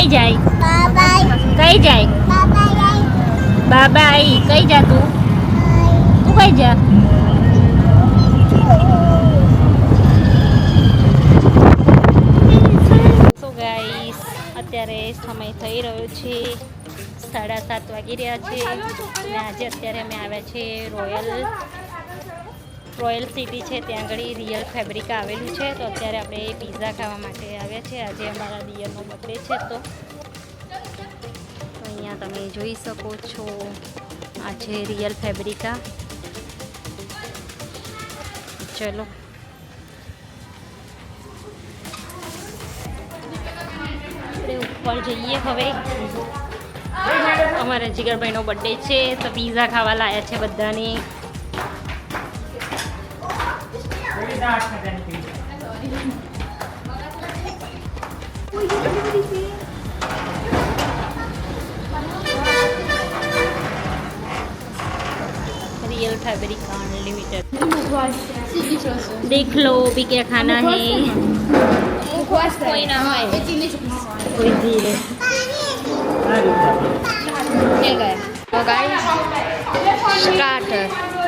કઈ જાય? કઈ જાય? બાબાઈ, કઈ જા તું? તું કઈ જા? અત્યારે સમય થઈ રહ્યો છે. સાડા સાત વાગી રહ્યા છે. અને આજે અત્યારે અમે આવ્યા છે રોયલ રોયલ સિટી છે, ત્યાં આગળ રિયલ ફેબ્રિક આવેલું છે. તો અત્યારે આપણે પીઝા ખાવા માટે આવ્યા છે. આજે અમારા દિયરનો બર્થડે છે તો. અહીંયા તમે જોઈ શકો છો, આ છે રિયલ ફેબ્રિકા ચલો. આપણે ઉપર જઈએ હવે. અમારા જીગરભાઈનો બર્થડે છે, તો પીઝા ખાવા લાયા છે બધાને. रियल फैब्रिक अनलिमिटेड देख लो भी क्या खाना है कोई ना है कोई धीरे तो गाइस स्टार्टर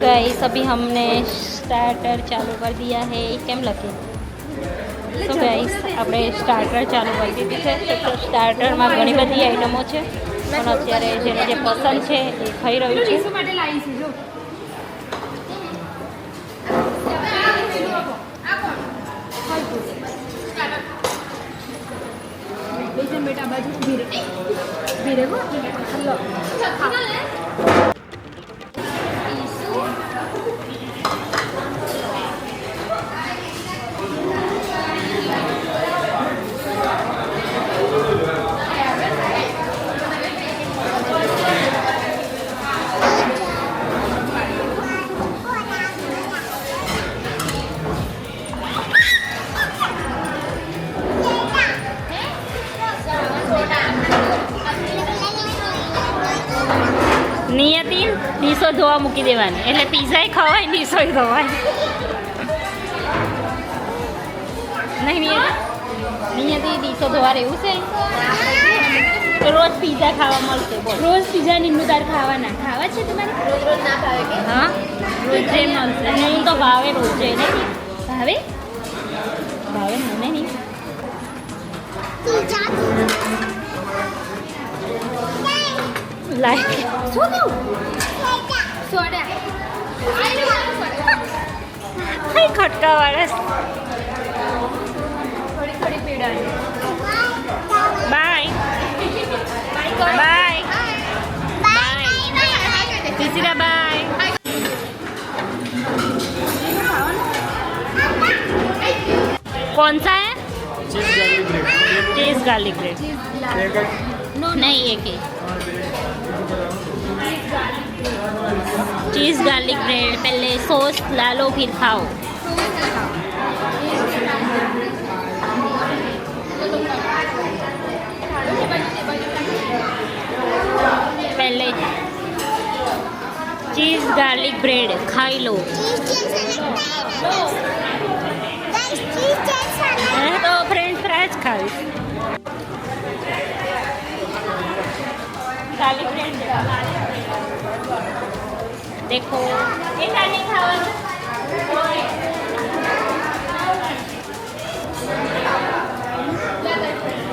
गाइस अभी हमने स्टार्टर चालू कर दिया है કેમ લખે તો ગાઈસ આપણે સ્ટાર્ટર ચાલુ કરી દીધું છે તો સ્ટાર્ટરમાં ઘણી બધી આઈટમો છે પણ અત્યારે જેને જે પસંદ છે એ ખાઈ રહ્યું છે માટે લાવી છે જો બેસન બેટા બાજુ ધીરે ધીરે ધોવા મૂકી દેવાની. એટલે પીઝા ખવાય ડીશોય ધોવાય નહીં અહીંયાથી ડીશો ધોવા રહેવું છે? તો રોજ પીઝા ખાવા મળશે રોજ પીઝા તાર ખાવાના. ખાવા છે તમારે? રોજ રોજ ના ખાવે કે? હા. રોજે મળશે. હું તો ભાવે રોજે નહીં ભાવે? ભાવે મને નહીં. લાઈક શું થયું? खटका बाय. Bye bye. बाय. कौन सा है? गार्लिक ब्रेड नहीं एक ही। चीज़ गार्लिक ब्रेड पहले सॉस ला लो, फिर खाओ। पहले चीज़ गार्लिक ब्रेड खाई लो। तो फ्रेंच फ्राइज खाई। Garlic bread deco. Yến Thanh Yến Thanh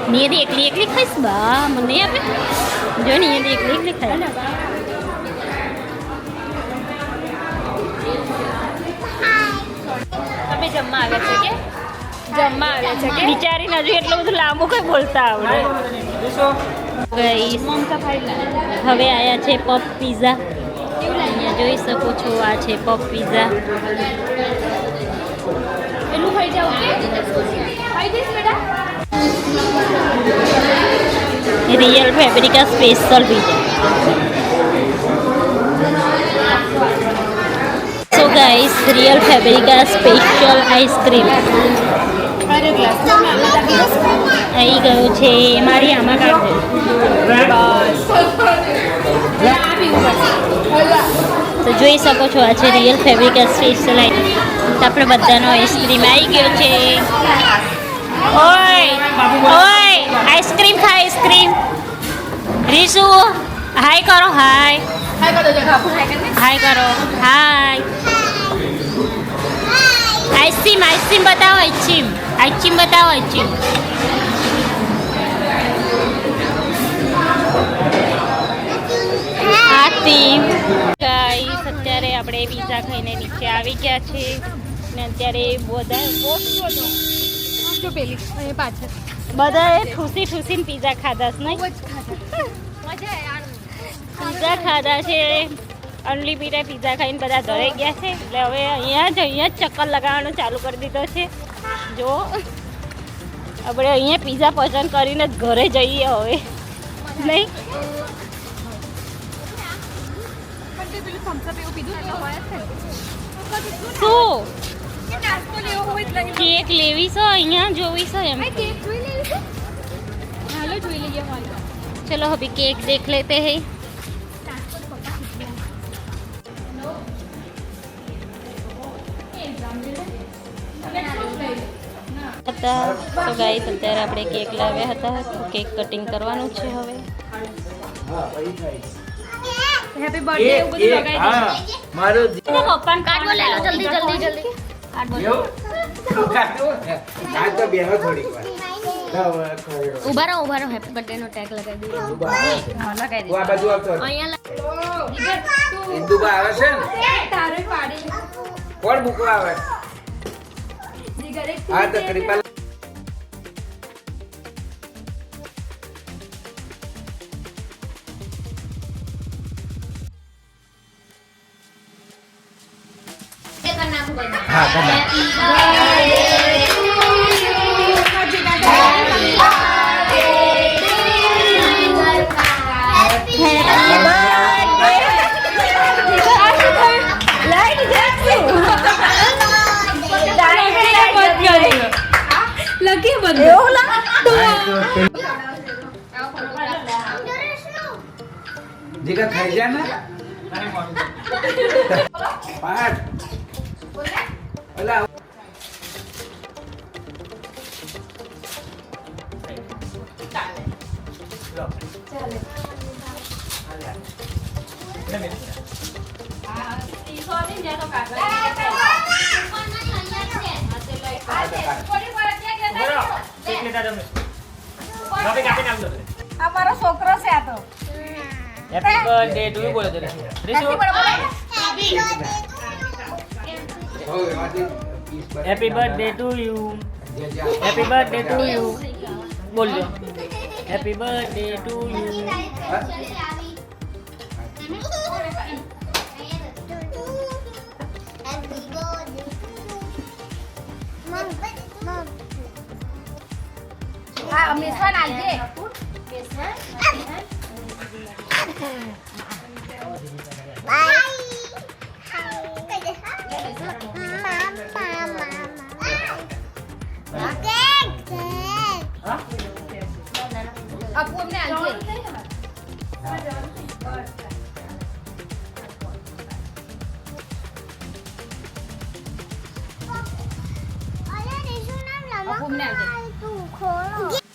Nia đi liệt liệt hết bờ mình nếp ấy. Giờ nia liệt liệt liệt hết. તમે જમવા આવ્યા છો કે જમવા આવ્યા છો કે વિચારી નથી એટલું બધું લાંબુ કઈ બોલતા આવડે હવે આવ્યા છે પપ પીઝા જોઈ શકો છો આ છે પપ પીઝા એનું ખાઈ જાવ ખાઈ દઈશ બેટા. Real Fabrica special pizza so guys real Fabrica special ice cream આવી ગયું છે મારી આમાં કાઢ. જોઈ શકો છો આ છે રિયલ ફેબ્રિક સ્પેશિયલાઇટ તો આપણે બધાનો આઈસ્ક્રીમ આવી ગયો છે. ઓય ઓય આઈસ્ક્રીમ ખા આઈસ્ક્રીમ રીસુ હાય કરો હાય હાય કરો hi ice cream ice cream બતાવો આઈસ્ક્રીમ આઈસ્ક્રીમ બતાવો આઈસ્ક્રીમ ગાઈસ અત્યારે આપણે પીઝા ખાઈને નીચે આવી ગયા છે ને અત્યારે બધા પેલી પાછળ. બધાએ ઠૂસી ઠૂસીને પીઝા ખાધા છે નહીં? પીઝા ખાધા છે અનલિમિટેડ પીઝા ખાઈને બધા ઘરે ગયા છે. એટલે હવે અહીંયા જ અહીંયા જ ચક્કર લગાવવાનું ચાલુ કરી દીધો છે. જો આપણે અહીંયા પીઝા પસંદ કરીને જ ઘરે જઈએ હવે. નહીં? થમ્સઅપ કેક લેવી છે અહીંયા જોવી છે એમ. કેક ચલો હવે કેક દેખ લેતે હૈ. હતા. તો ગાઈસ અત્યારે આપણે કેક લાવ્યા હતા. તો કેક કટિંગ કરવાનું છે હવે. હેપી બર્થડે એવું બધું લગાવી દીધું મારો પપ્પાને કાર્ડ લઈ લો જલ્દી જલ્દી જલ્દી. કાર્ડ કાઢો કાર્ડ તો બેહો થોડીક વાર. ઊભા રહો ઊભા રહો. હેપી બર્થડે નો ટેગ લગાવી દીધો લગાવી દીધો આ બાજુ આવતો. અહીંયા ઇન્દુબા આવે છે ને? તારે પાડી. કોણ મૂકવા આવે? હા તો કૃપા હા કદાચ લગી બધું જીગા ખાઈ જા ને પાઠ ઓલા અમારો છોકરો છે આ તો હેપી બર્થડે ટુ યુ બોલો પીસ પર- happy birthday to you. Happy birthday to you બોલજો હેપી બર્થડે ટુ યુ હા? હા મિશ્રણ આલજે અપુ แล้วก็ตู้โค้ก